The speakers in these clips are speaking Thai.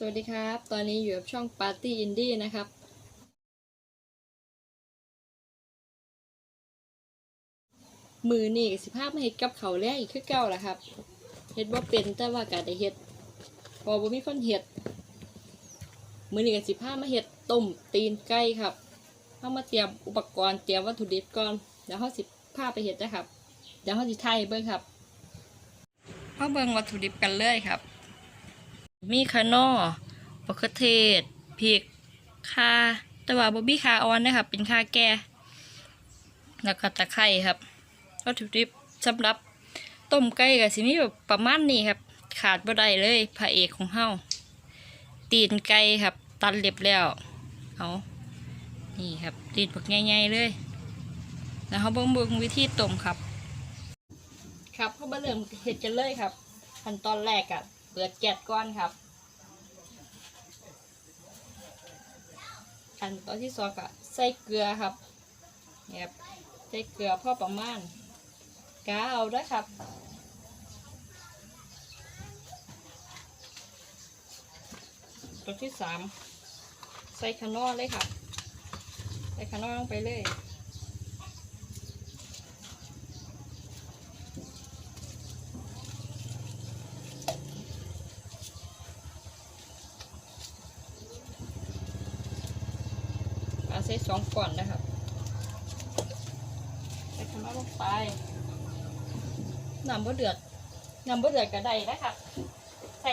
สวัสดีครับ ตอนนี้อยู่กับช่อง Party Indie นะครับ มือนี่กับสิภาพมาเฮ็ดกับเขาแรกอีกคือเก่าแหละครับเฮ็ดบ่เป็นแต่ว่าก็ได้เฮ็ด พอบ่มีคนเฮ็ด มือนี่กับสิภาพมาเฮ็ดต้มตีนไก่ครับเฮามาเตรียมอุปกรณ์เตรียมวัตถุดิบก่อนเดี๋ยวเฮาสิพาไปเฮ็ดนะครับ เดี๋ยวเฮาสิถ่ายเบิ่งครับเฮาเบิ่งวัตถุดิบกันเลยครับ มีคานอมะเขือเทศพริกข่าแต่ว่าบ่มีข่าอ่อนนะครับเป็นข่าแก่แล้วก็ตะไคร้ครับวัตถุดิบสำหรับต้มไก่ก็สิมีแบบประมาณนี้ครับ ขาดบ่ได้เลยพระเอกของเฮาตีนไก่ครับ ตัดเรียบแล้วเอานี่ครับตีนบักใหญ่ๆเลย แล้วเขาเบิ่งเบิ่งวิธีต้มครับ ครับเขามาเริ่มเห็ดกันเลยครับขั้นตอนแรกอะ เปิดแก๊สก่อนครับ ขั้นตอนที่สองก็ใส่เกลือครับเนี่ยครับใส่เกลือพอประมาณกาเอาด้วยครับตัวที่สามใส่ขานอเลยครับ ใส่ขานอลงไปเลย เอาใส่สองก่อนนะครับ ใส่ขนมลงไป น้ำบ่เดือดน้ำบ่เดือดก็ได้นะครับใส่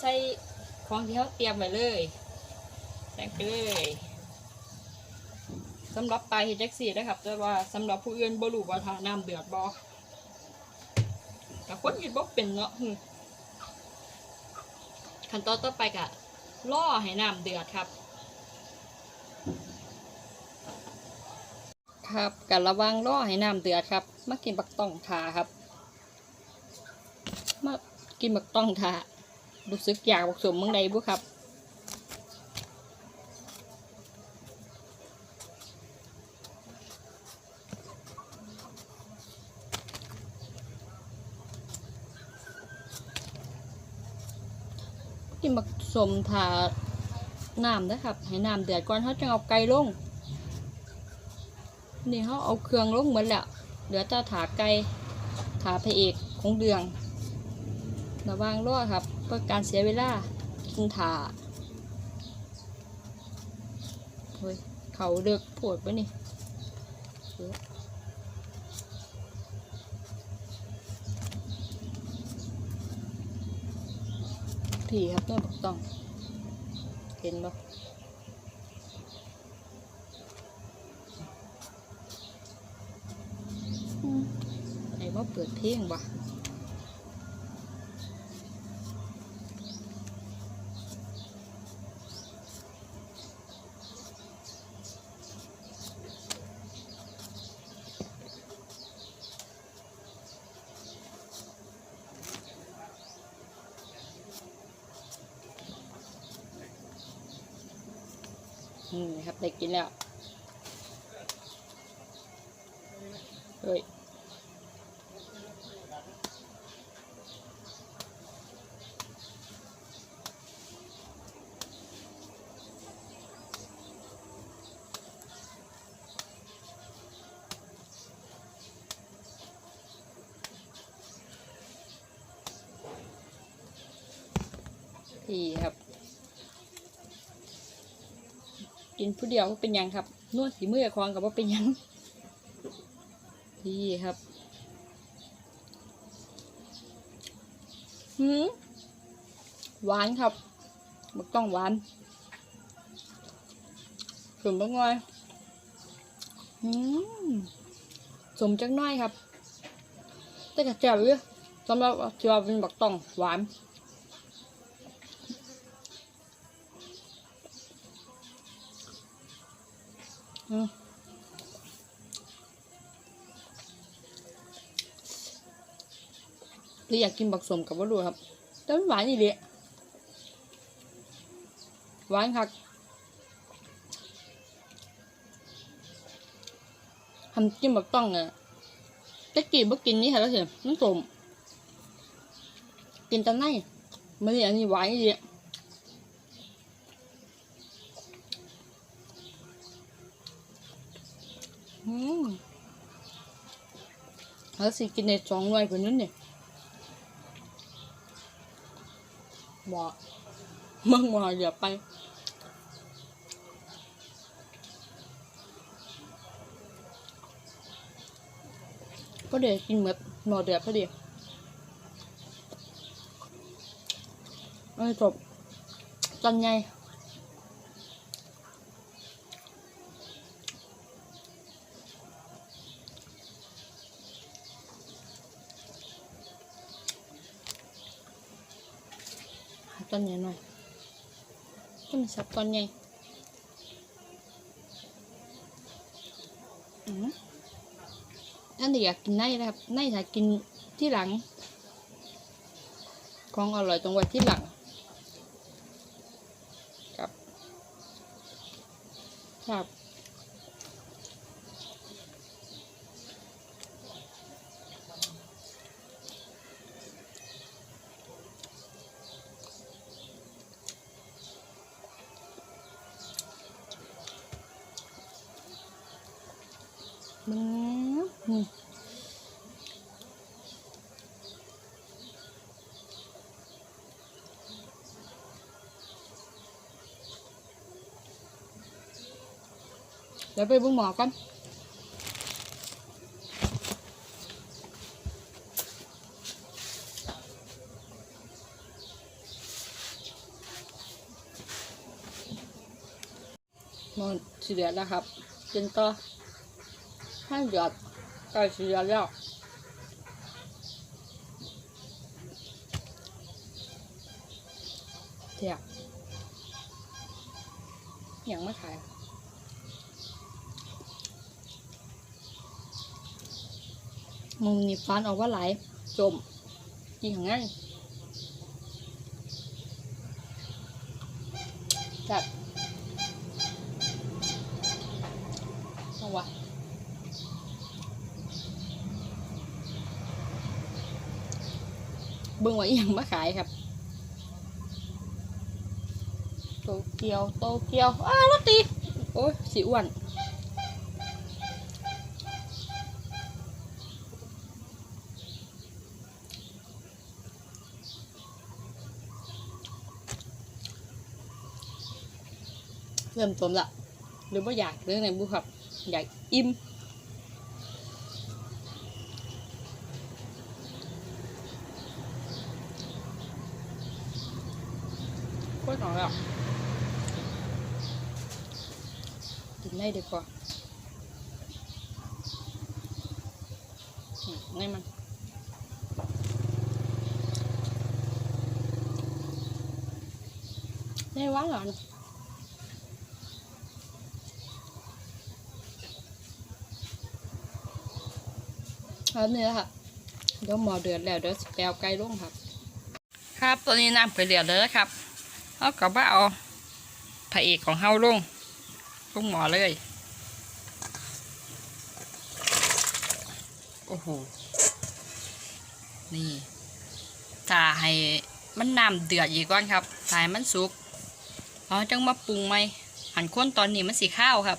ใส่ของที่เขาเตรียมไว้เลยใส่ไปเลยสำหรับปลาเห็ดแจ็คซี่นะครับแต่ว่าสำหรับผู้อื่นบ่รู้ว่าถ้าน้ำเดือดบ่แต่คนเห็ดบ่เป็นเนาะขั้นตอนต่อไปก็ล่อให้น้ำเดือดครับ ครับกันระวังล่อให้น้ำเดือดครับมากินบักต้องทาครับ มากินบักต้องทารู้สึกอยากบักสมเมืองใดบุครับกินบักสมทาน้ำนะครับ ให้น้ำเดือดก่อนเขาจะเอาไก่ลง นี่เขาเอาเครื่องลงเหมือนแล้ว เหลือแต่ถาไก่ถาพระเอกของเดือง ระวังรอดครับเพื่อการเสียเวลากินถาเฮ้ยเขาเลือกปวดปะนี่ผีครับเนี่ยบอกต้อง เห็นปะไอ้ว่าเปิดเพลงว อืมครับได้กินแล้ว เฮ้ยพี่ครับ กินผู้เดียวก็เป็นยังครับนวดสีมือคองกับว่าเป็นยังพี่ครับหืมหวานครับบักต้องหวานสมบักงอยหืมสมจักหน้อยครับ แต่กระเจียวเยอะสำหรับเจียวเป็นบักต้องหวาน หรืออยากกินบักสมกับว่าดูครับ แต่มันหวานอีเดียหวานคักทำกินบักต้องอะแต่กินบักกินนี่ค่ะแล้วเถอะมันสมกินแตะไหนมันนี่อันนี้หวานอีเดีย อืม แล้วสิกินในสองหน่วยกว่านั้นเนี่ยบอกมึงมาอย่าไปก็เดี๋ยวกินเหมือนหมอเดือดพอดีเอ้ยจบจันไง ตอนใหญ่หน่อยต้นสับตอนใหญ่อืมท่านที่อยากกินไนนะครับไนถ้ากินที่หลัง ของอร่อยตรงไว้ที่หลังครับครับ ดี๋ยวไปบุ้งหมอก่อนหมอนสีเหลือแล้วครับจนต่อให้หยอดใกล้สีเหลือแล้วเทียบยังไม่ขาย มุมนี้ฟันออกว่าไหลายจมยิงง่ายจัดเอาวะเบิ่งไว้ยังมาขายครับ โตเกียว โตเกียว อ้าวรถตีโอ้ยสิอ้วน เริ่มต้นละหรือว่าอยากเรื่องไหนบุครับอยากอิ่มโคตรหอมแล้วกินได้ดีกว่าอืมนี่มันได้หวานหรอ ครับนี่แหละค่ะเดี๋ยวหมอเดือดแล้วเดี๋ยวสิแปลวไก่ลงครับ ครับตอนนี้น้ำเกลือเดือดแล้วนะครับเอากลับมาเอาพระเอกของเฮาลงลงหมอเลยโอ้โหนี่ถ้าให้มันน้ำเดือดอีกก่อนครับถ้าให้มันสุกเราจังมาปรุงไหมหันข้นตอนนี้มันสีข้าวครับ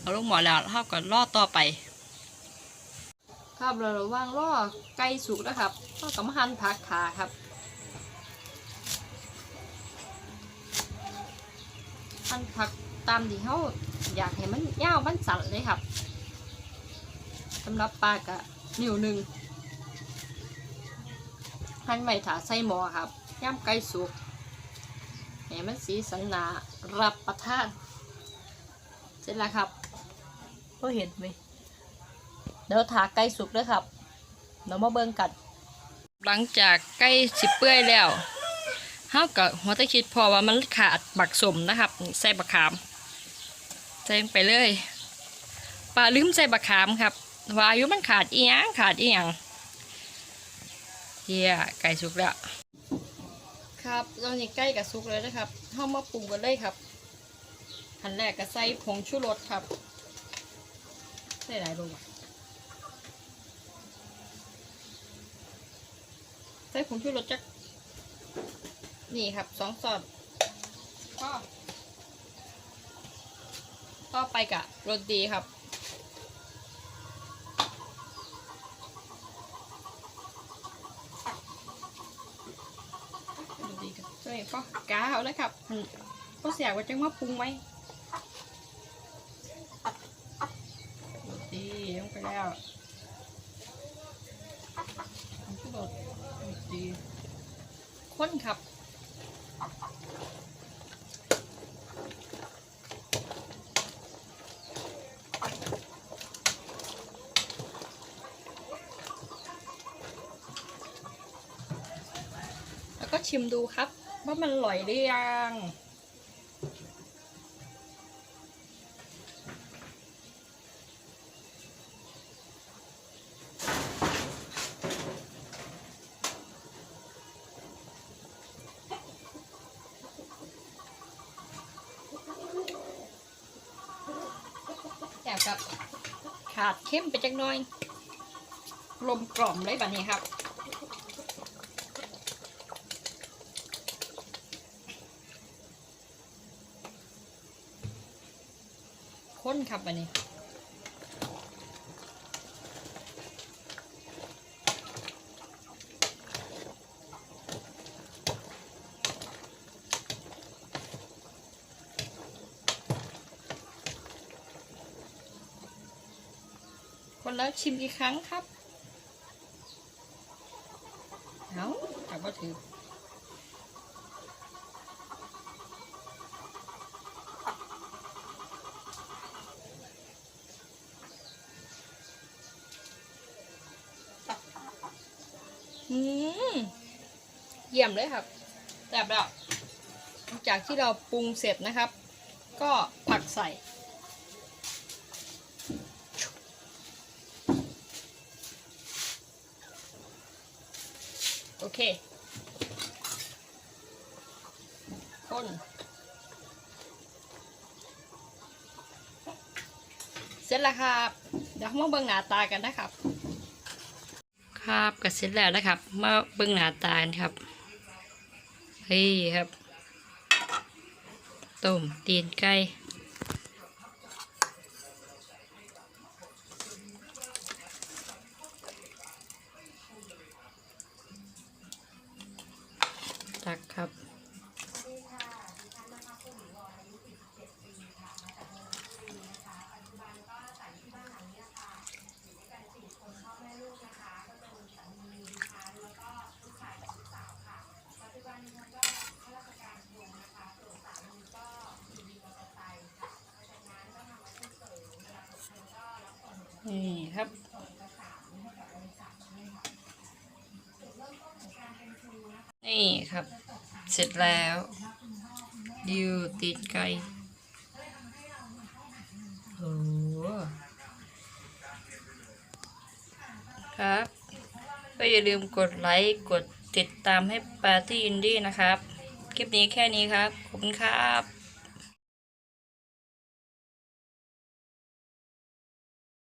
เอาลงหมอแล้วเท่ากับรอดต่อไป ครับเราระว่างล่อไก่สุกนะครับก็กำหันผักขาครับหั่นผักตามที่เขาอยากให้มันยาวมันสั่นเลยครับสำหรับปลากะนิ้วหนึ่งหั่นไว้ถาใส่หม้อครับย่ำไก่สุกให้มันสีสันนารับประทาน เสร็จแล้วครับก็เห็นไหม เดี๋ยวถาไก่สุกด้วยครับเดี๋ยวมาเบิ่งกัน หลังจากไก่สิเปื่อยแล้วเฮากับหัวตะคิดพอว่ามันขาดบักสมนะครับนี่ใส่บักขามใส่ลงไปเลยปลาลืมใส่บักขามครับว่าอายุมันขาดอีหยังขาดอีหยังเฮียไก่สุกแล้วครับตอนนี้ใกล้กับสุกแล้วนะครับเฮามาปรุงกันเลยครับอันแรกก็ใส่ผงชูรสครับ ใส่หลายลงไป ใส่ผงชูรสจัก นี่ครับสองซอนก็ต่อไปกะโรตีครับโรตีกับช่วยก็กาวแล้วครับอืมก็เสียว่าจังว่าปรุงไหมโรตีลงไปแล้วโร ตีข้นครับแล้วก็ชิมดูครับ ว่ามันอร่อยหรือยัง กับขาดเข้มไปจักหน่อยลมกล่อมเลยแบบนี้ครับ ค้นครับอันนี้ คนแล้วชิมอีกครั้งครับเอาแต่ว่าถืออืมเยี่ยมเลยครับแบบแล้วจากที่เราปรุงเสร็จนะครับ ก็ผักใส่ เคคนเสร็จแล้วครับเดี๋ยวมาเบิ่งหน้าตากันนะครับ ครับก็เสร็จแล้วนะครับ มาเบิ่งหน้าตานครับเฮ้ยครับต้มตีนไก่ตักครับ นี่ครับ นี่ครับ เสร็จแล้วดิวตีนไก่โอ้ครับ ก็อย่าลืมกดไลค์กดติดตามให้ปาร์ตี้อินดี้นะครับ คลิปนี้แค่นี้ครับ ขอบคุณครับ